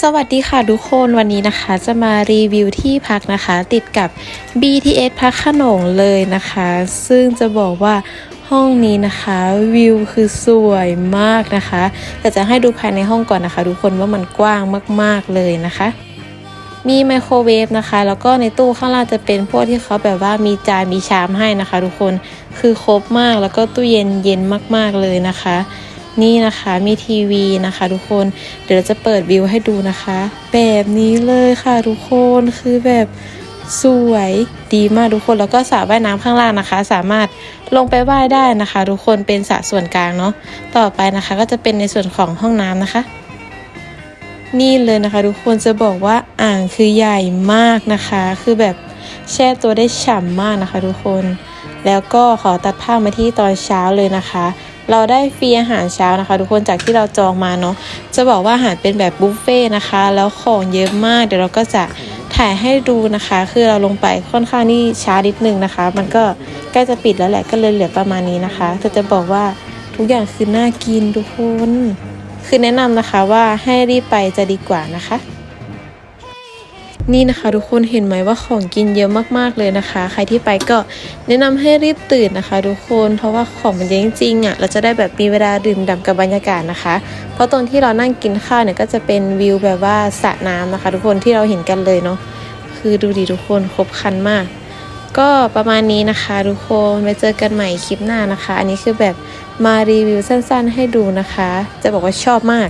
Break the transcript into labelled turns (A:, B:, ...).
A: สวัสดีค่ะทุกคนวันนี้นะคะจะมารีวิวที่พักนะคะ ติดกับ BTS พักขนงเลยนะคะ ซึ่งจะบอกว่าห้องนี้นะคะวิวคือสวยมากนะคะ แต่จะให้ดูภายในห้องก่อนนะคะ ทุกคนว่ามันกว้างมากๆเลยนะคะ มีไมโครเวฟนะคะ แล้วก็ในตู้ข้างล่างจะเป็นพวกที่เขาแบบว่ามีจานมีชามให้นะคะ ทุกคนคือครบมากแล้วก็ตู้เย็นเย็นมากๆเลยนะคะ นี่นะคะมีทีวีนะคะทุกคนเดี๋ยวเราจะเปิดวิวให้ดูนะคะ แบบนี้เลยค่ะทุกคนคือแบบสวยดีมากทุกคนแล้วก็สระว่ายน้ำข้างล่างนะคะ สามารถลงไปว่ายได้นะคะ ทุกคนเป็นสระส่วนกลางเนาะต่อไปนะคะ ก็จะเป็นในส่วนของห้องน้ำนะคะ นี่เลยนะคะ ทุกคนจะบอกว่าอ่างคือใหญ่มากนะคะ คือแบบแช่ตัวได้ฉ่ำมากนะคะ ทุกคน แล้วก็ขอตัดภาพมาที่ตอนเช้าเลยนะคะ เราได้ฟรีอาหารเช้านะคะ ทุกคนจากที่เราจองมาเนาะจะบอกว่าอาหารเป็นแบบบุฟเฟ่ต์นะคะ แล้วของเยอะมากเดี๋ยวเราก็จะถ่ายให้ดูนะคะ คือเราลงไปค่อนข้างที่ช้านิดนึงนะคะ มันก็ใกล้จะปิดแล้วแหละก็เลยเหลือประมาณนี้นะคะแต่จะบอกว่าทุกอย่างคือน่ากินทุกคน คือแนะนำนะคะว่าให้รีบไปจะดีกว่านะคะ นี่นะคะ ทุกคนเห็นไหมว่าของกินเยอะมากๆเลยนะคะ ใครที่ไปก็แนะนำให้รีบตื่นนะคะ ทุกคนเพราะว่าของมันเยอะจริงๆอะเราจะได้แบบมีเวลาดื่มด่ำกับบรรยากาศนะคะ เพราะตรงที่เรานั่งกินข้าวเนี่ยก็จะเป็นวิวแบบว่าสระน้ำนะคะ ทุกคนที่เราเห็นกันเลยเนาะคือดูดิทุกคนครบครันมาก ก็ประมาณนี้นะคะทุกคนไว้เจอกันใหม่คลิปหน้านะคะ อันนี้คือแบบมารีวิวสั้นๆ ให้ดูนะคะ จะบอกว่าชอบมาก